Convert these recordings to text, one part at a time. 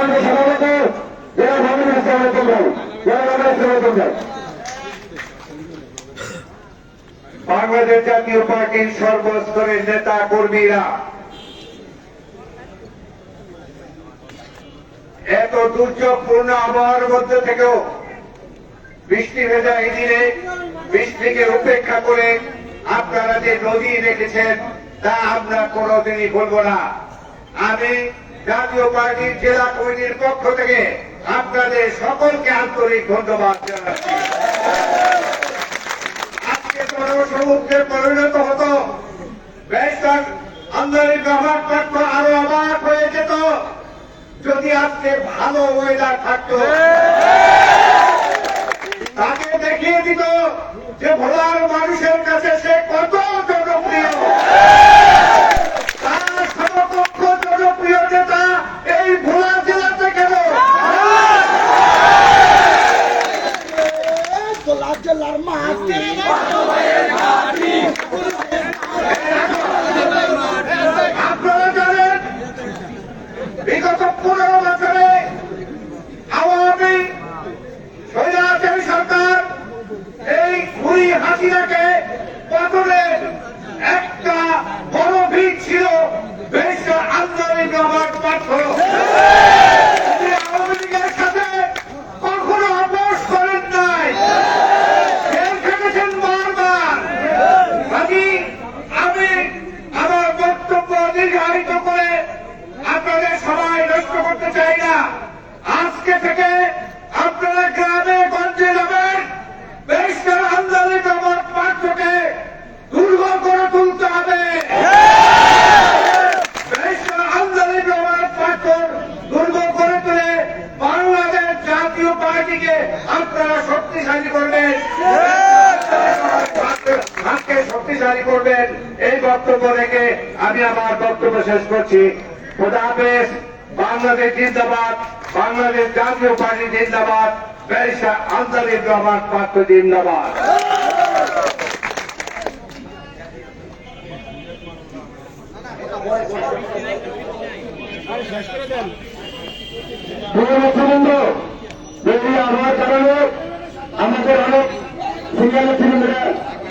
সামান্য সভাপতি, জেলা ইসলামের জন্য জেলা ইসলামের জন্য বাংলাদেশ জাতীয় পার্টির সর্বস্তরের নেতা কর্মীরা, এত দুর্যোগপূর্ণ আবহাওয়ার মধ্যে থেকেও বৃষ্টি ভেজা এই দিনে বৃষ্টিকে উপেক্ষা করে আপনারা যে নদী রেখেছেন তা আমরা কোনোদিনই বলব না। আমি জাতীয় পার্টির জেলা কমিটির পক্ষ থেকে আপনাদের সকলকে আন্তরিক ধন্যবাদ জানাচ্ছি। আজকে জনসমুদ্রে পরিণত হতো। আন্দোলন অবাক থাকতো, আরও অবাক হয়ে যেত। যদি আজকে ভালো ওয়েদার থাকতো, তাকে দেখিয়ে দিত যে ভোলার মানুষের কাছে সে কত জনপ্রিয় তার সমকক্ষ জনপ্রিয় নেতা এই ভোলা জেলাতে কেন আপনারা জানেন বিগত পনেরো বছরে আওয়ামী স্বৈরাচারী সরকার এই খুনি হাসিনাকে পতনের একটা বড় ভিড় ছিল বেশ আন্দোলন রবার পাথর তিনি আওয়ামী লীগের সাথে কখনো আপোষ করেন নাই জেল খেটেছেন বারবার আমি আমি আমার বক্তব্য দীর্ঘায়িত করে আপনাদের সময় নষ্ট করতে চাই না আজকে থেকে আপনারা গ্রামে গঞ্জে যাবেন বেশটার আন্দোলিত আমার পাঠ্যকে দুর্গ করে তুলতে হবে বেশটার আন্দোলিত আমার পাঠ্য দুর্গ করে তুলে বাংলাদেশ জাতীয় পার্টিকে আপনারা শক্তিশালী করবেন হাতকে শক্তিশালী করবেন। এই বক্তব্য রেখে আমি আমার বক্তব্য শেষ করছি। খোদা বাংলাদেশ জিন্দাবাদ, বাংলাদেশ জাতীয় পার্টি জিন্দাবাদ, ব্যারিস্টার আন্তরিক রহমান পাত্র জিন্দাবাদ। আমাদের অনেক সিনিয়র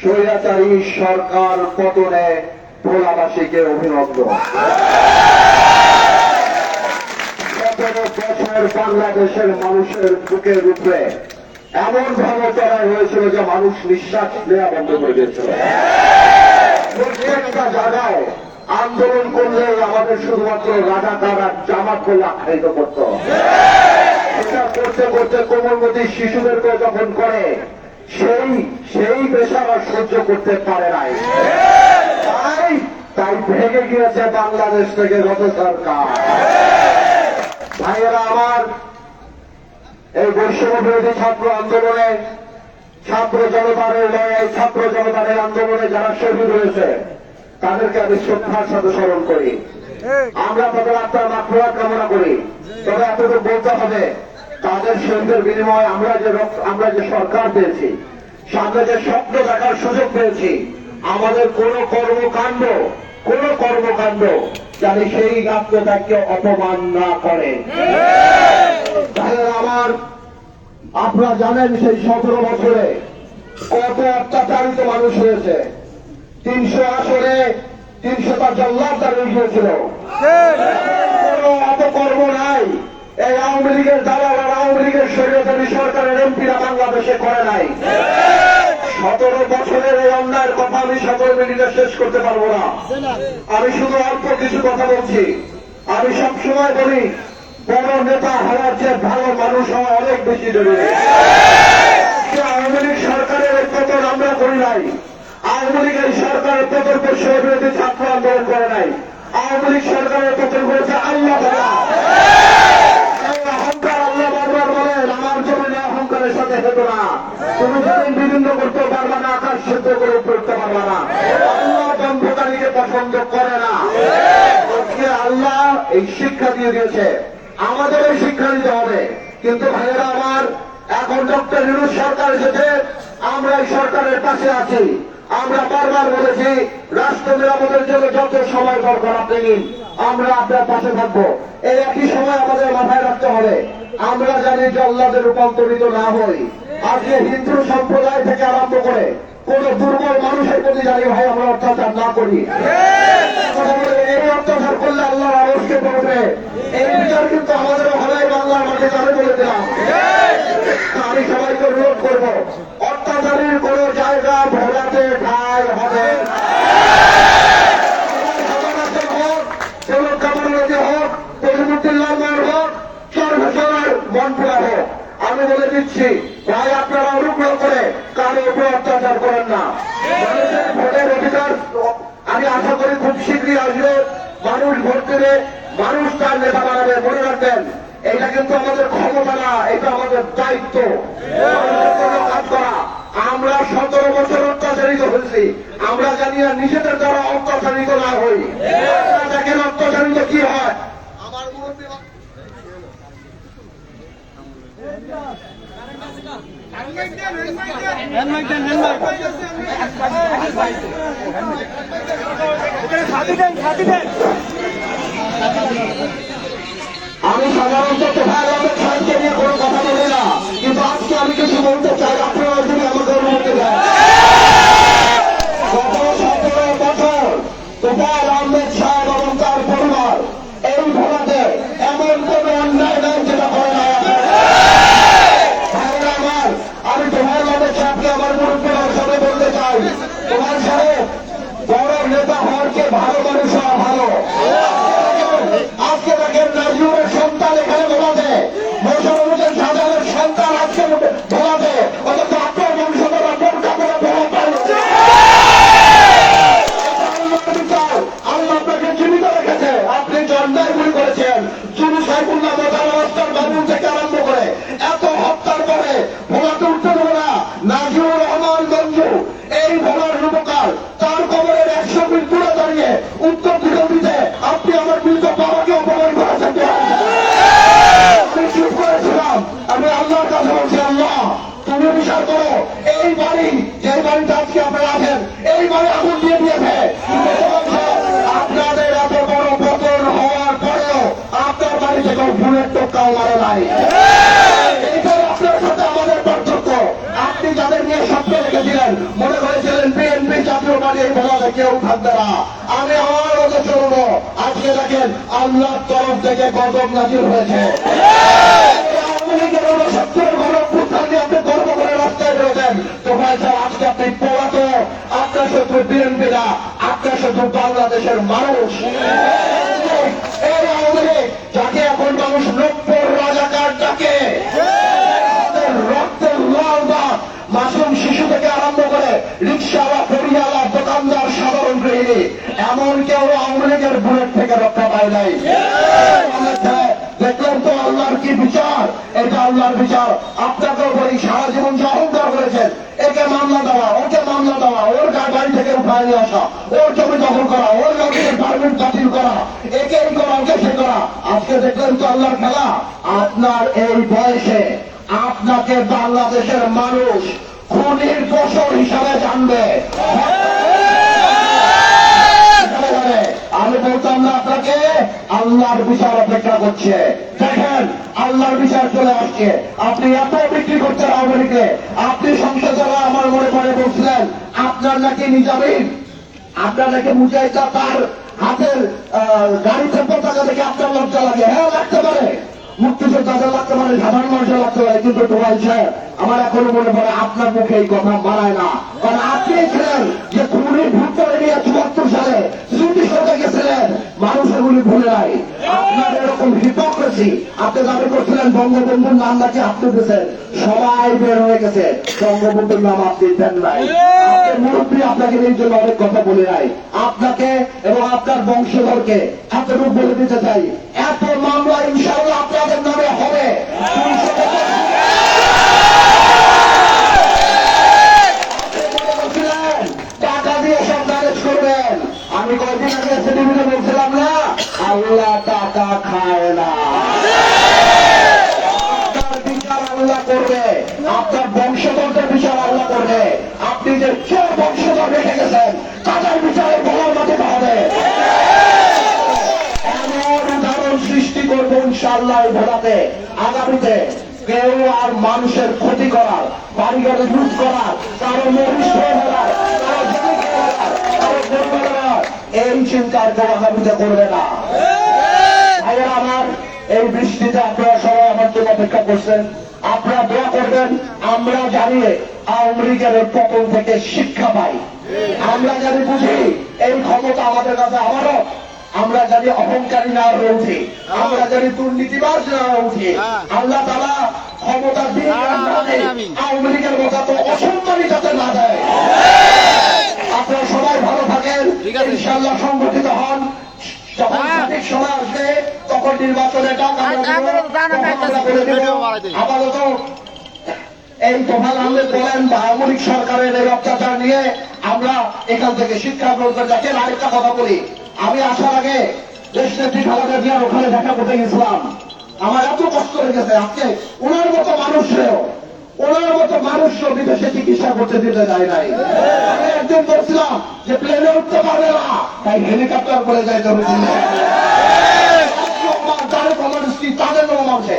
স্বৈরাচারী সরকার পতনে ভোলাবাসীকে অভিনন্দন। বছর বাংলাদেশের মানুষের বুকের উপরে এমন ভাবে চড়াই হয়েছিল যে মানুষ নিঃশ্বাস নেওয়া বন্ধ করে দিয়েছিল। প্রত্যেকটা জায়গায় আন্দোলন করলে আমাদের শুধুমাত্র রাজা তারা জামাত বলে আখ্যায়িত করত। এটা করতে করতে কোমলমতি শিশুদেরকে যখন করে সেই সেই পেশারা সহ্য করতে পারে নাই। তাই তাই ভেঙে গিয়েছে বাংলাদেশ থেকে গত সরকার। ভাইয়েরা আমার, এই বৈষম্য বিরোধী ছাত্র আন্দোলনে, ছাত্র জনতার এই লড়াই ছাত্র জনতার আন্দোলনে যারা শহীদ হয়েছে, তাদেরকে আমি শ্রদ্ধার সাথে স্মরণ করি। আমরা তাদের আত্মার মাত্রা কামনা করি। তবে এতটুকু বলতে হবে তাদের শহীদের বিনিময়ে আমরা যে আমরা যে সরকার পেয়েছি, সামনে যে স্বপ্ন দেখার সুযোগ পেয়েছি, আমাদের কোন কর্মকাণ্ড কোন কর্মকাণ্ড যাতে সেই আত্মত্যাগকে অপমান না করে। তাহলে আমার, আপনারা জানেন সেই সতেরো বছরে কত অত্যাচারিত মানুষ হয়েছে। তিনশো আসরে তিনশোটা জল্লাদ দাঁড়িয়ে গিয়েছিল। কোনো অপকর্ম নাই। এই আওয়ামী লীগের দালাল আর আওয়ামী লীগের শরীয়তারি সরকারের এমপিরা বাংলাদেশে করে নাই। সতেরো বছরের এই অন্যায়ের কথা আমি সকল মিনিটে শেষ করতে পারব না। আমি শুধু অল্প কিছু কথা বলছি। আমি সব সময় বলি, বড় নেতা হওয়ার চেয়ে ভালো মানুষ হওয়া অনেক বেশি জরুরি। আওয়ামী লীগ সরকারের পতন আমরা করি নাই। আওয়ামী লীগের সরকারের পতন পরিষদ বিরোধী ছাত্র আন্দোলন করে নাই। আওয়ামী লীগ সরকারের পতন করেছে আল্লাহ অহংকারের না। তুমি যেদিন বিভিন্ন করতে পারবা না আকাশ সিদ্ধ করে পড়তে পারবা না। আল্লাহ বন্ধকারীকে পছন্দ করে না। আল্লাহ এই শিক্ষা দিয়ে দিয়েছে। আমাদের এই শিক্ষা নিতে হবে। কিন্তু ভাইয়েরা আমার, এখন ডক্টর নিরুজ সরকার এসেছে। আমরা এই সরকারের পাশে আছি। আমরা বারবার বলেছি, রাষ্ট্র নিরাপদের জন্য যত সময় দরকার, আপনি নিন। আমরা আপনার পাশে থাকব। এই একই সময় আমাদের মাথায় রাখতে হবে। আমরা জানি যে আল্লাদের রূপান্তরিত না হই। আজকে হিন্দু সম্প্রদায় থেকে আরম্ভ করে কোন দুর্বল মানুষের প্রতি জানি ভাই, আমরা অত্যাচার না করি। এই অত্যাচার করলে আল্লাহর আড়সকে পড়বে। এই বিচার কিন্তু আমাদের ভালাই বাংলার মাঠে চালু বলে দিলাম। আমি সবাইকে অনুরোধ করব অত্যাচারীর কোন জায়গা ভোলাতে ঠাই হবে না। হাজার হোক দেবর কামারুদ্দি হোক তহিমুদ্দিল্লাহ মার হোক সর্বসর মন্ত্রা হোক আমি বলে দিচ্ছি ভাই আপনারা অনুগ্রহ করে কারও উপরে অত্যাচার করেন না মানুষের ভোটের অধিকার আমি আশা করি খুব শীঘ্রই আসবে মানুষ ভোট দেবে মানুষ তার নেতা বানাবে মনে রাখবেন এটা কিন্তু আমাদের ক্ষমতা না এটা আমাদের দায়িত্ব আমরা সতেরো বছর অত্যাচারিত হয়েছি। আমরা জানি না নিজেদের দ্বারা অত্যাচারিত না হই। দেখেন অত্যাচারিত কি হয়। আমার মুরব্বী আমি সাধারণত তোফায় নিয়ে কোনো কথা বলি না। কিন্তু আজকে আমি কিছু বলতে চাই নাই। এইটাই আপনার সাথে আমাদের পার্থক্য। আপনি যাদের নিয়ে স্বপ্ন রেখেছিলেন মনে করেছিলেন বিএনপি জাতীয় পার্টি এই বলা কেউ থাকবে না। আমি আমার মতো চলবো আজকে দেখেন আল্লাহর তরফ থেকে গজব নাজির হয়েছে। আপনার শত্রু বিএনপি না আপনার শত্রু বাংলাদেশের মানুষ। রিক্সাওয়ালা ফেরিওয়ালা দোকানদার সাধারণ গৃহিণী, এমন কেউ আওয়ামী লীগের বুলেট থেকে রক্ষা পায় নাই। দেখলাম তো আল্লাহর কি বিচার, এটা আল্লাহর বিচার। আপনাকেও বলি, সারা জীবন যে অহংকার করেছেন। একে মামলা দেওয়া, ওকে মামলা দেওয়া, ওর গাড়ি থেকে উঠায় নিয়ে আসা, ওর জমি দখল করা, ওর গাড়ি পারমিট বাতিল করা একে এই করা, ওকে সে করা। আজকে দেখলেন তো আল্লাহর খেলা আপনার এই বয়সে আপনাকে বাংলাদেশের মানুষ খুনির ফসল হিসাবে জানবে। আমি বলতাম না আপনাকে, আল্লাহর বিচার অপেক্ষা করছে। দেখেন, আল্লাহর বিচার চলে আসছে। আপনি এত বিক্রি করছেন আওয়ামী লীগকে। আপনি সংসদে আমার মনে পড়ে বলছিলেন, আপনার নাকি নিজামিন, আপনার নাকি মুজাহিদা তার হাতের গাড়িতে পতাকা দেখে আপনার লজ্জা লাগে। হ্যাঁ লাগতে পারে। মুক্তিযোদ্ধাদের লাগতে পারে সাধারণ মানুষের লাগতে পারে, কিন্তু টোয়াল সাহেব আমার এখনও মনে পড়ে, আপনার মুখে এই কথা মানায় না। কারণ আপনি ছিলেন যে খুনি ভূত নিয়ে চুয়াত্তর সালে স্মৃতি সরকার গেছিলেন মানুষ এগুলি ভুলে নাই। আপনার এরকম হিপোক্রেসি আপনি দাবি করছিলেন, বঙ্গবন্ধুর নাম নাকি আপনি দিয়েছেন। সবাই বের হয়ে গেছে, বঙ্গবন্ধুর নাম আপনি দেন নাই। মুরব্বী, আপনাকে এই জন্য অনেক কথা বলে নাই। আপনাকে এবং আপনার বংশধরকে এতটুকু বলে দিতে চাই। এত মামলা আগামীতে কেউ আর মানুষের ক্ষতি করার, বাড়িঘরে লুট করার, কারও মহিষ এই চিন্তা আর কেউ আগামীতে করবে না। ভাইয়েরা আমার, এই বৃষ্টিতে আপনারা সবাই আমার জন্য অপেক্ষা করছেন। আপনারা দোয়া করবেন, আমরা জানিয়ে আওয়ামী লীগের পতন থেকে শিক্ষা পাই। আমরা জানি বুঝি, এই ক্ষমতা আমাদের কাছে আবারও আমরা জানি অহংকারী না হয়ে উঠি। আমরা জানি দুর্নীতিবাজ না হয়ে উঠি। আল্লাহ তারা ক্ষমতা দিয়ে আওয়ামী লীগের মতো এত অসম্মানী যাতে না দেয়। আপনারা সবাই ভালো থাকেন। ইনশাল্লাহ সংগঠিত হন। যখন সঠিক সময় আসবে তখন ডাক তো। আপাতত এই তোফাল আহমেদ বলেন বা আওয়ামী লীগ সরকারের এই অত্যাচার নিয়ে আমরা এখান থেকে শিক্ষা গ্রহণ করে। দেখেন আরেকটা কথা বলি আমি আসার আগে দেশ নেত্রী খালেদা জিয়ার ওখানে দেখা করতে গেছিলাম। আমার এত কষ্ট লেগেছে আজকে ওনার মতো মানুষেও ওনার মতো মানুষও বিদেশে চিকিৎসা করতে দিতে যায় নাই। আমি একদিন বলছিলাম যে প্লেনে উঠতে পারবে না তাই হেলিকপ্টার করে যায় জরুরি তাদের কমিউনিস্ট তাদের মানুষে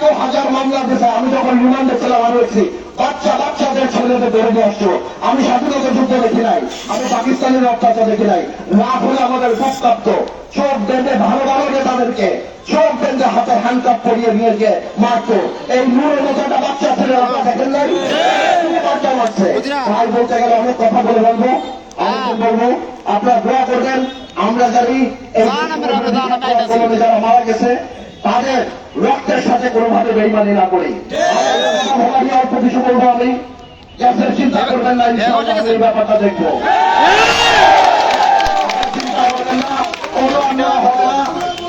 এত হাজার মামলা দিয়েছে। আমি যখন রিমান্ডে ছিলাম আমি দেখছি বাচ্চা বাচ্চাদের ছেলেদের বেড়ে নিয়ে আসছো। আমি স্বাধীনতা যুদ্ধ দেখি নাই। আমি পাকিস্তানের অত্যাচার দেখি নাই। লাভ হলে আমাদের বুক কাঁপত চোখ বেঁধে ভালো ভালো নেতাদেরকে চোখ বেঁধে হাতে হ্যান্ডকাপ পরিয়ে নিয়ে গিয়ে মারতো। এই নূরের মতো একটা বাচ্চা ছেলে আপনারা দেখেন নাই? বাচ্চা মারছে। ভাই বলতে গেলে অনেক কথা বলে বলব আমি বলব। আপনারা দোয়া করবেন আমরা জানি যারা মারা গেছে তাদের রক্তের সাথে কোনোভাবে বেইমানি না করি। অল্প কিছু বলব আমি। গ্যাসের চিন্তা করবেন না এই ব্যাপারটা দেখব।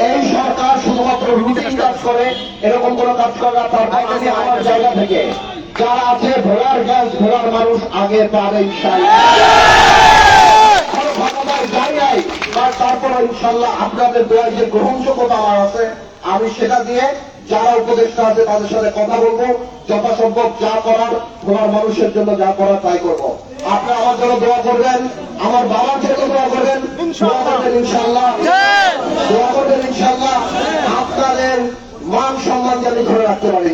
এই সরকার শুধুমাত্র রুটিন কাজ করে, এরকম কোন কাজ তার বাইরে আমার জায়গা থেকে। যারা আছে গ্যাস মানুষ, আগে যাই নাই ইনশাল্লাহ আপনাদের দোয়ার যে গ্রহণযোগ্যতা আমার আছে আমি সেটা দিয়ে যারা উপদেষ্টা আছে তাদের সাথে কথা বলব যথাসম্ভব যা করার তোমার মানুষের জন্য যা করার তাই করব। আপনি আমার জন্য দোয়া করবেন আমার বাবার জন্য দোয়া করবেন ইনশাল্লাহ দোয়া করবেন ইনশাল্লাহ আপনাদের মান সম্মান জানি ধরে রাখতে পারি